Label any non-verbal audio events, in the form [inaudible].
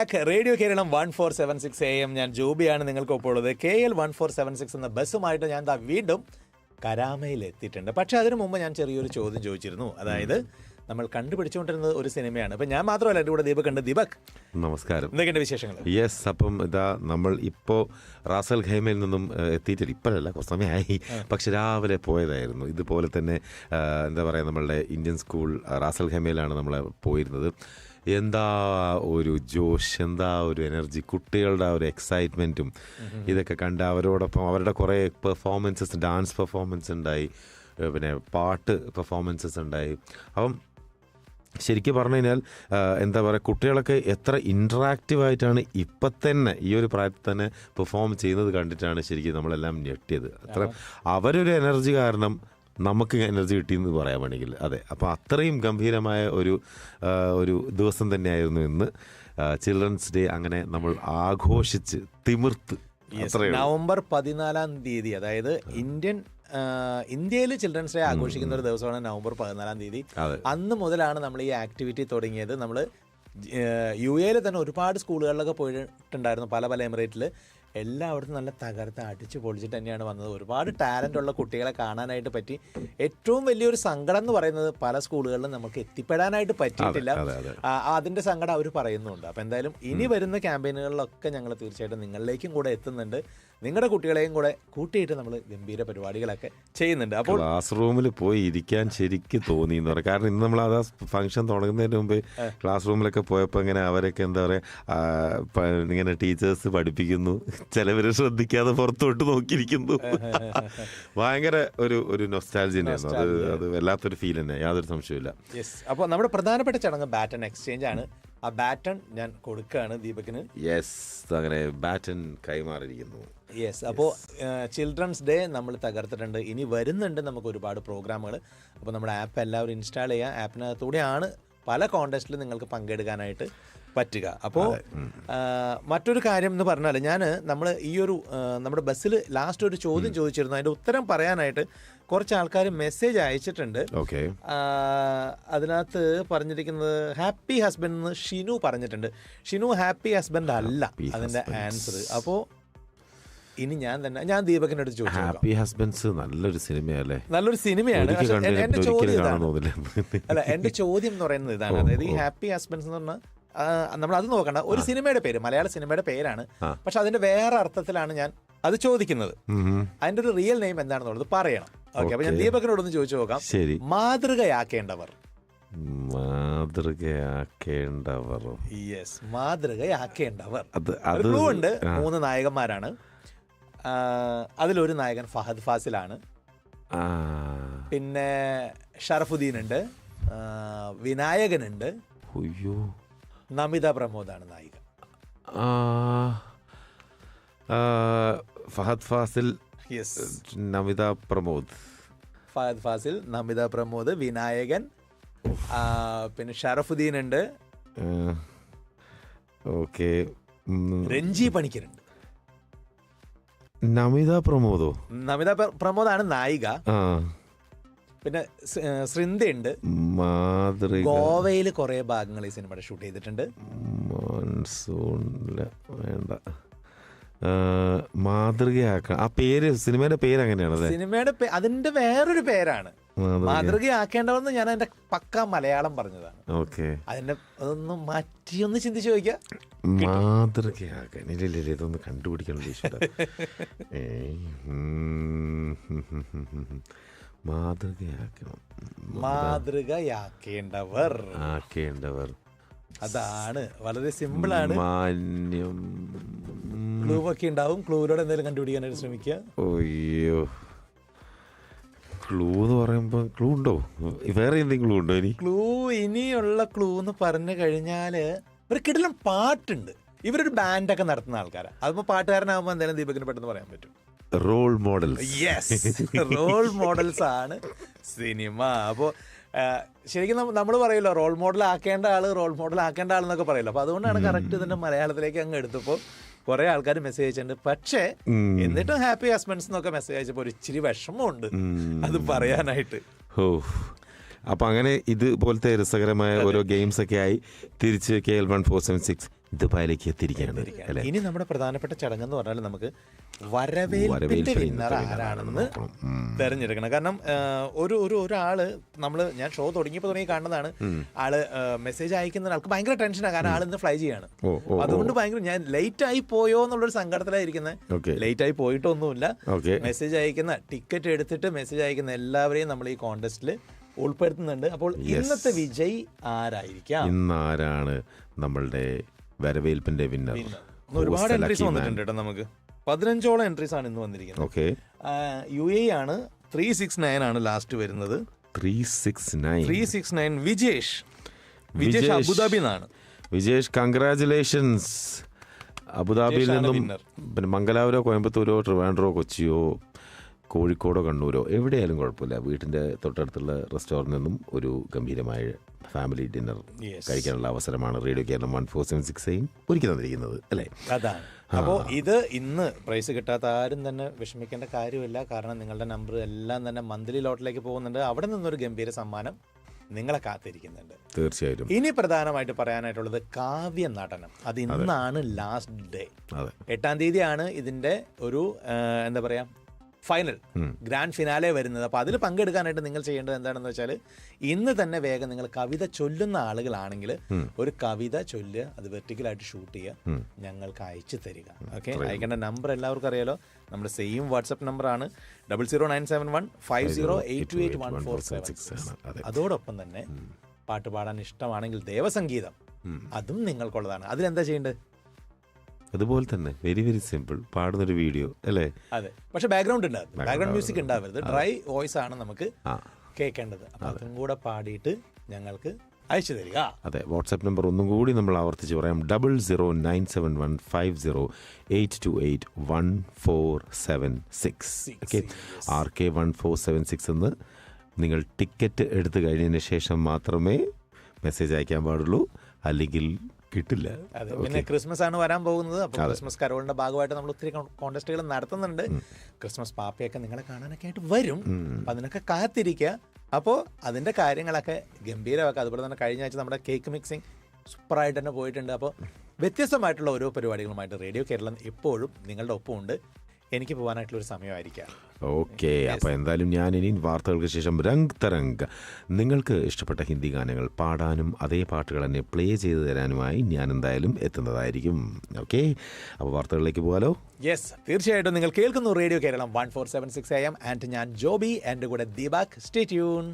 Radio Keralam one four seven six A M ഞാൻ ജോബിയാണ് നിങ്ങൾക്ക് ഒപ്പം ഉള്ളത് K L one four seven six എന്ന ബസ്സുമായിട്ട് ഞാൻ വീണ്ടും കരാമയിൽ എത്തിയിട്ടുണ്ട് പക്ഷേ അതിനു മുമ്പ് ഞാൻ ചെറിയൊരു ചോദ്യം ചോദിച്ചിരുന്നു. അതായത് നമ്മൾ കണ്ടുപിടിച്ചുകൊണ്ടിരുന്നത് ഒരു സിനിമയാണ്. അപ്പൊ ഞാൻ മാത്രമല്ല എന്റെ കൂടെ ദീപക് ഉണ്ട് ദീപക് നമസ്കാരം. എന്തൊക്കെയുണ്ട് വിശേഷങ്ങൾ? യെസ് അപ്പം ഇതാ നമ്മൾ ഇപ്പോൾ റാസൽ ഖൈമയിൽ നിന്നും എത്തിയിട്ടില്ല. ഇപ്പോഴല്ല കുറച്ച് സമയമായി. പക്ഷെ രാവിലെ പോയതായിരുന്നു. ഇതുപോലെ തന്നെ എന്താ പറയുക നമ്മളുടെ ഇന്ത്യൻ സ്കൂൾ റാസൽ ഖൈമയിലാണ് നമ്മൾ പോയിരുന്നത്. എന്താ ഒരു ജോഷ് എന്താ ഒരു എനർജി കുട്ടികളുടെ ആ ഒരു എക്സൈറ്റ്മെന്റും ഇതൊക്കെ കണ്ട് അവരോടൊപ്പം അവരുടെ കുറേ പെർഫോമൻസസ് ഡാൻസ് പെർഫോമൻസ് ഉണ്ടായി. പിന്നെ പാട്ട് പെർഫോമൻസസ് ഉണ്ടായി. അപ്പം ശരിക്കും പറഞ്ഞു കഴിഞ്ഞാൽ എന്താ പറയുക കുട്ടികളൊക്കെ എത്ര ഇൻട്രാക്റ്റീവ് ആയിട്ടാണ് ഇപ്പം തന്നെ ഈ ഒരു പ്രായത്തിൽ തന്നെ പെർഫോം ചെയ്യുന്നത് കണ്ടിട്ടാണ് ശരിക്കും നമ്മളെല്ലാം ഞെട്ടിയത്. അത്ര അവരൊരു എനർജി കാരണം നമുക്ക് എനർജി കിട്ടിയെന്ന് പറയാൻ വേണമെങ്കിൽ. അതെ അപ്പോൾ അത്രയും ഗംഭീരമായ ഒരു ഒരു ദിവസം തന്നെയായിരുന്നു ഇന്ന്. ചിൽഡ്രൻസ് ഡേ അങ്ങനെ നമ്മൾ ആഘോഷിച്ച് തിമിർത്ത്. നവംബർ പതിനാലാം തീയതി അതായത് ഇന്ത്യൻ ഇന്ത്യയിൽ ചിൽഡ്രൻസ് ഡേ ആഘോഷിക്കുന്ന ഒരു ദിവസമാണ് നവംബർ പതിനാലാം തീയതി. അന്ന് മുതലാണ് നമ്മൾ ഈ ആക്ടിവിറ്റി തുടങ്ങിയത്. നമ്മൾ യു എയിൽ തന്നെ ഒരുപാട് സ്കൂളുകളിലൊക്കെ പോയിട്ടുണ്ടായിരുന്നു പല പല എമിറേറ്റിൽ എല്ലായിടത്തും നല്ല തകർത്ത് അടിച്ച് പൊളിച്ചിട്ട് തന്നെയാണ് വന്നത്. ഒരുപാട് ടാലന്റ് ഉള്ള കുട്ടികളെ കാണാനായിട്ട് പറ്റി. ഏറ്റവും വലിയൊരു സങ്കടം എന്ന് പറയുന്നത് പല സ്കൂളുകളിലും നമുക്ക് എത്തിപ്പെടാനായിട്ട് പറ്റിയിട്ടില്ല. അതെ അതെ അതിന്റെ സങ്കടം അവർ പറയുന്നുണ്ട്. അപ്പോൾ എന്തായാലും ഇനി വരുന്ന ക്യാമ്പയിനുകളിലൊക്കെ ഞങ്ങൾ തീർച്ചയായിട്ടും നിങ്ങളിലേക്കും കൂടെ എത്തുന്നുണ്ട്. നിങ്ങളുടെ കുട്ടികളെയും കൂടെ കൂട്ടിയിട്ട് നമ്മൾ ഗംഭീര പരിപാടികളൊക്കെ ചെയ്യുന്നുണ്ട്. അപ്പോൾ ക്ലാസ് റൂമിൽ പോയി ഇരിക്കാൻ ശരിക്കും തോന്നി എന്ന് പറയാം. കാരണം ഇന്ന് നമ്മൾ അത് ഫംഗ്ഷൻ തുടങ്ങുന്നതിന് മുമ്പ് ക്ലാസ് റൂമിലൊക്കെ പോയപ്പോൾ ഇങ്ങനെ അവരൊക്കെ എന്താ പറയുക ഇങ്ങനെ ടീച്ചേഴ്സ് പഠിപ്പിക്കുന്നു. ചിലവർ ശ്രദ്ധിക്കാതെ പുറത്തോട്ട് നോക്കിയിരിക്കുന്നു. ഭയങ്കര ഒരു ഒരു നൊസ്റ്റാലജിനായിരുന്നു അത് അത് വല്ലാത്തൊരു ഫീൽ തന്നെ. യാതൊരു സംശയമില്ല യെസ് അപ്പോൾ നമ്മുടെ പ്രധാനപ്പെട്ട ചടങ്ങ് ബാറ്റൺ എക്സ്ചേഞ്ച് ആണ്. ആ ബാറ്റൺ ഞാൻ കൊടുക്കുകയാണ് ദീപകിന്. യെസ് അങ്ങനെ ബാറ്റൺ കൈമാറിയിരിക്കുന്നു. യെസ് അപ്പോൾ ചിൽഡ്രൻസ് ഡേ നമ്മൾ തകർത്തിട്ടുണ്ട്. ഇനി വരുന്നുണ്ട് നമുക്ക് ഒരുപാട് പ്രോഗ്രാമുകൾ അപ്പോൾ നമ്മുടെ ആപ്പ് എല്ലാവരും ഇൻസ്റ്റാൾ ചെയ്യുക. ആപ്പിനകത്തൂടെയാണ് പല കോണ്ടസ്റ്റിലും നിങ്ങൾക്ക് പങ്കെടുക്കാനായിട്ട് പറ്റുക. അപ്പോൾ മറ്റൊരു കാര്യം എന്ന് പറഞ്ഞാൽ ഞാൻ നമ്മൾ ഈ ഒരു നമ്മുടെ ബസ്സിൽ ലാസ്റ്റ് ഒരു ചോദ്യം ചോദിച്ചിരുന്നു. അതിന്റെ ഉത്തരം പറയാനായിട്ട് കുറച്ച് ആൾക്കാർ മെസ്സേജ് അയച്ചിട്ടുണ്ട്. ഓക്കെ. അതിനകത്ത് പറഞ്ഞിരിക്കുന്നത് ഹാപ്പി ഹസ്ബൻഡ് എന്ന് ഷിനു പറഞ്ഞിട്ടുണ്ട്. ഷിനു ഹാപ്പി ഹസ്ബൻഡ് അല്ല അതിന്റെ. ആൻസർ അപ്പോ ഇനി ഞാൻ തന്നെ ഞാൻ ദീപകിന്റെ അടുത്ത് ചോദിച്ചു. ഹാപ്പി ഹസ്ബൻഡ്സ് നല്ലൊരു സിനിമയല്ലേ? നല്ലൊരു സിനിമയാണ്. എന്റെ ചോദ്യം അല്ല എന്റെ ചോദ്യം എന്ന് പറയുന്നത് ഇതാണ്. അതായത് ഈ. ഹാപ്പി ഹസ്ബൻഡ്സ് എന്ന് പറഞ്ഞാൽ നമ്മൾ അത് നോക്കണ്ട. ഒരു സിനിമയുടെ പേര് മലയാള സിനിമയുടെ പേരാണ്. പക്ഷെ അതിന്റെ വേറെ അർത്ഥത്തിലാണ് ഞാൻ അത് ചോദിക്കുന്നത്. അതിന്റെ ഒരു റിയൽ നെയിം എന്താണെന്നുള്ളത് പറയണം. ഓക്കെ അപ്പൊ ഞാൻ. ദീപകിനോടൊന്ന് ചോദിച്ചു നോക്കാം. ശരി. മാതൃകയാക്കേണ്ടവർ. മാതൃകയാക്കേണ്ടവർ. യെസ് മാതൃകയാക്കേണ്ടവർ. ക്ലൂ ഉണ്ട്. മൂന്ന് നായകന്മാരാണ്. അതിലൊരു നായകൻ ഫഹദ് ഫാസിലാണ്. പിന്നെ ഷറഫുദ്ദീൻ ഉണ്ട് വിനായകൻ വിനായകനുണ്ട്. അയ്യോ. നമിത പ്രമോദാണ് നായിക. ഫഹദ് ഫാസിൽ നമിത പ്രമോദ്. ഫഹദ് ഫാസിൽ നമിത പ്രമോദ് വിനായകൻ പിന്നെ ഷറഫുദ്ദീൻ ഉണ്ട് ഓക്കെ. രഞ്ജി പണിക്കരുണ്ട്. നമിത പ്രമോദോ? നമിത പ്ര- പ്രമോദാണ് നായിക. പിന്നെ മാതൃക. ഗോവയിൽ കുറെ ഭാഗങ്ങൾ ഈ സിനിമയുടെ ഷൂട്ട് ചെയ്തിട്ടുണ്ട്. മൺസൂണിൽ വേണ്ട. ആ, മാതൃകയാക്കണം ആ പേര് സിനിമയുടെ പേര് അങ്ങനെയാണ് സിനിമയുടെ അതിന്റെ വേറൊരു പേരാണ്. മാതൃക മാതൃകയാക്കേണ്ടതെന്ന് ഞാൻ അതിന്റെ പക്ക മലയാളം പറഞ്ഞതാണ്. ഓക്കെ. അതിന്റെ അതൊന്ന് മാറ്റി ഒന്ന് ചിന്തിച്ചു നോക്കിയാ മാതൃകയാക്കാൻ. ഇല്ല ഇല്ല ഇതൊന്ന് കണ്ടുപിടിക്കണം. [laughs] മാതൃകയാക്കണം. മാതൃകയാക്കേണ്ടവർ. ആക്കേണ്ടവർ. അതാണ്. വളരെ സിമ്പിളാണ്. മാന്യം. ക്ലൂ ഒക്കെ ഉണ്ടാവും. ക്ലൂവിലൂടെ എന്തെങ്കിലും കണ്ടുപിടിക്കാനായിട്ട് ശ്രമിക്കുക. അയ്യോ. ക്ലൂ എന്ന് പറയുമ്പോൾ ക്ലൂ ഉണ്ടോ? വേറെ എന്തെങ്കിലും ക്ലൂ ഉണ്ടോ ഇനി? ക്ലൂ ഇനിയുള്ള ക്ലൂ എന്ന് പറഞ്ഞു കഴിഞ്ഞാൽ ഒരു കിടിലം പാട്ടുണ്ട്. ഇവരൊരു ബാൻഡൊക്കെ നടത്തുന്ന ആൾക്കാരാണ് അതിപ്പോ പാട്ടുകാരനാകുമ്പോൾ എന്തായാലും ദീപകിന് പെട്ടെന്ന് പറയാൻ പറ്റും. Role models yes role models ആണ് സിനിമ. അപ്പോൾ ശരിക്കും നമ്മൾ പറയുമല്ലോ റോൾ മോഡൽ ആക്കേണ്ട ആൾ റോൾ മോഡൽ ആക്കേണ്ട ആൾ എന്നൊക്കെ പറയല്ലോ അപ്പൊ അതുകൊണ്ടാണ് കറക്റ്റ് ഇതിന്റെ മലയാളത്തിലേക്ക് അങ്ങ് എടുത്തപ്പോൾ കുറെ ആൾക്കാർ മെസ്സേജ് അയച്ചിട്ടുണ്ട്. പക്ഷേ എന്നിട്ടും ഹാപ്പി ഹസ്ബൻഡ്സ് എന്നൊക്കെ മെസ്സേജ് അയച്ചപ്പോൾ ഒരു ഇച്ചിരി വിഷമമുണ്ട്. അത് പറയാനായിട്ട്. ഓ അപ്പൊ അങ്ങനെ ഇതുപോലത്തെ രസകരമായ ഓരോ ഗെയിംസ് ഒക്കെ ആയി. തിരിച്ച് K L one four seven six ദുബായിലേക്ക് എത്തിയിരിക്കുകയാണ് അല്ലേ? ഇനി നമ്മുടെ പ്രധാനപ്പെട്ട ചടങ്ങ് എന്ന് പറഞ്ഞാൽ നമുക്ക് വരവേൽപ്പിന്റെ വിന്നർ ആരാണെന്ന്. തെരഞ്ഞെടുക്കണം. കാരണം ഒരു ഒരു ഒരാൾ നമ്മൾ ഞാൻ ഷോ തുടങ്ങിയപ്പോൾ തുടങ്ങി കാണുന്നതാണ്. ആൾ മെസ്സേജ് അയക്കുന്ന ആൾക്ക് ഭയങ്കര ടെൻഷനാണ് കാരണം ആൾ ഇന്ന് ഫ്ലൈ ചെയ്യാണ്. അതുകൊണ്ട് ഭയങ്കര ഞാൻ ലേറ്റ് ആയി പോയോ എന്നുള്ളൊരു സങ്കടത്തിലായിരിക്കുന്നത് ലേറ്റ് ആയി പോയിട്ടൊന്നുമില്ല. മെസ്സേജ് അയക്കുന്ന ടിക്കറ്റ് എടുത്തിട്ട് മെസ്സേജ് അയക്കുന്ന എല്ലാവരെയും നമ്മൾ ഈ കോണ്ടസ്റ്റിൽ ഉൾപ്പെടുത്തുന്നുണ്ട്. അപ്പോൾ ഇന്നത്തെ വിജയ് ആരായിരിക്കാം? ഇന്ന് ആരാണ് നമ്മളുടെ വരവേൽപ്പിന്റെ വിന്നർ ഒരുപാട് എൻട്രീസ് വന്നിട്ടുണ്ട് കേട്ടോ നമുക്ക്. പതിനഞ്ചോളം എൻട്രീസ് ആണ് ഇന്ന് വന്നിരിക്കുന്നത്. ഓക്കെ യു എ ആണ് ത്രീ സിക്സ് നയൻ ആണ് ലാസ്റ്റ് വരുന്നത്. Three six nine three six nine Vijesh. Vijesh Vijesh. Abu Dhabi എന്നാണ് വിജേഷ് കൺഗ്രാചുലേഷൻസ് അബുദാബിയിൽ നിന്നും പിന്നെ മംഗലാപുരോ കോയമ്പത്തൂരോ ട്രിവാൻഡ്രോ കൊച്ചിയോ? കോഴിക്കോടോ കണ്ണൂരോ എവിടെയായാലും കുഴപ്പമില്ല. വീട്ടിന്റെ തൊട്ടടുത്തുള്ള റെസ്റ്റോറന്റിൽ നിന്നും ഒരു ഗംഭീരമായ ഫാമിലി ഡിന്നർ. കഴിക്കാനുള്ള അവസരമാണ് Radio Keralam one four seven six എയും ഒരുക്കി തന്നിരിക്കുന്നത് അല്ലേ? അതാണ്. അപ്പോൾ ഇത് ഇന്ന് പ്രൈസ് കിട്ടാത്ത ആരും തന്നെ വിഷമിക്കേണ്ട കാര്യമില്ല. കാരണം നിങ്ങളുടെ നമ്പർ എല്ലാം തന്നെ മന്ത്ലി ലോട്ടിലേക്ക് പോകുന്നുണ്ട്. അവിടെ നിന്നൊരു ഗംഭീര സമ്മാനം നിങ്ങളെ കാത്തിരിക്കുന്നുണ്ട്. തീർച്ചയായിട്ടും. ഇനി പ്രധാനമായിട്ട് പറയാനായിട്ടുള്ളത് കാവ്യ നടനം. അത് ഇന്നാണ് ലാസ്റ്റ് ഡേ എട്ടാം തീയതിയാണ് ഇതിന്റെ ഒരു എന്താ പറയാ ഫൈനൽ ഗ്രാൻഡ് ഫിനാലെ വരുന്നത്. അപ്പോൾ അതിൽ പങ്കെടുക്കാനായിട്ട് നിങ്ങൾ ചെയ്യേണ്ടത് എന്താണെന്ന് വെച്ചാൽ ഇന്ന് തന്നെ വേഗം നിങ്ങൾ കവിത ചൊല്ലുന്ന ആളുകളാണെങ്കിൽ ഒരു കവിത ചൊല്ല് അത് വെർട്ടിക്കലായിട്ട് ഷൂട്ട് ചെയ്യുക. ഞങ്ങൾക്ക് അയച്ചു തരിക. ഓക്കെ അയക്കേണ്ട നമ്പർ എല്ലാവർക്കും അറിയാലോ. നമ്മുടെ സെയിം വാട്സപ്പ് നമ്പറാണ് double zero nine seven one five zero eight two eight one four seven six അതോടൊപ്പം തന്നെ പാട്ട് പാടാൻ ഇഷ്ടമാണെങ്കിൽ ദേവസംഗീതം. അതും നിങ്ങൾക്കുള്ളതാണ്. അതിലെന്താ ചെയ്യേണ്ടത്? അതുപോലെ തന്നെ വെരി വെരി സിമ്പിൾ പാടുന്ന ഒരു വീഡിയോ അല്ലേ? അതെ. പക്ഷെ ബാക്ക്ഗ്രൗണ്ട് ഉണ്ടാവും ബാക്ക്ഗ്രൗണ്ട് മ്യൂസിക് ഉണ്ടാവരുത്. ഡ്രൈ വോയിസ് ആണ് നമുക്ക് കേൾക്കേണ്ടത്. അപ്പൊ അതും. കൂടെ പാടിയിട്ട് ഞങ്ങൾക്ക് അയച്ചു തരിക. അതെ. വാട്സാപ്പ് നമ്പർ ഒന്നും കൂടി നമ്മൾ ആവർത്തിച്ച് പറയാം. Double zero nine seven one five zero eight two eight one four seven six okay R K one four seven six എന്ന് നിങ്ങൾ ടിക്കറ്റ് എടുത്തു കഴിഞ്ഞതിന് ശേഷം മാത്രമേ മെസ്സേജ് അയക്കാൻ പാടുള്ളൂ. അല്ലെങ്കിൽ കിട്ടില്ല. അതെ പിന്നെ ക്രിസ്മസ് ആണ് വരാൻ പോകുന്നത്. അപ്പോൾ ക്രിസ്മസ് കരോളിന്റെ ഭാഗമായിട്ട് നമ്മൾ ഒത്തിരി കോൺടെസ്റ്റുകൾ നടത്തുന്നുണ്ട്. ക്രിസ്മസ് പാപ്പയൊക്കെ നിങ്ങളെ കാണാനൊക്കെ ആയിട്ട് വരും. അപ്പൊ അതിനൊക്കെ കാത്തിരിക്കുക അപ്പോൾ അതിന്റെ കാര്യങ്ങളൊക്കെ ഗംഭീരമാക്കുക അതുപോലെ തന്നെ കഴിഞ്ഞ ആഴ്ച നമ്മുടെ കേക്ക് മിക്സിംഗ് സൂപ്പറായിട്ട് തന്നെ പോയിട്ടുണ്ട്. അപ്പോൾ വ്യത്യസ്തമായിട്ടുള്ള ഓരോ പരിപാടികളുമായിട്ട് റേഡിയോ കേരളം എപ്പോഴും നിങ്ങളുടെ ഒപ്പമുണ്ട്. എനിക്ക് പോകാനായിട്ടുള്ള ഒരു സമയമായിരിക്കാം. ഓക്കെ അപ്പോൾ എന്തായാലും ഞാൻ ഇനി വാർത്തകൾക്ക് ശേഷം രംഗ് തരംഗ് നിങ്ങൾക്ക് ഇഷ്ടപ്പെട്ട ഹിന്ദി ഗാനങ്ങൾ പാടാനും അതേ പാട്ടുകൾ തന്നെ പ്ലേ ചെയ്തു തരാനുമായി ഞാൻ എന്തായാലും എത്തുന്നതായിരിക്കും. ഓക്കെ അപ്പോൾ വാർത്തകളിലേക്ക് പോകാലോ? യെസ് തീർച്ചയായിട്ടും നിങ്ങൾ കേൾക്കുന്നു Radio Keralam one four seven six M and ഞാൻ ജോബി എന്റെ കൂടെ ദീപാക് സ്റ്റേ ട്യൂൺ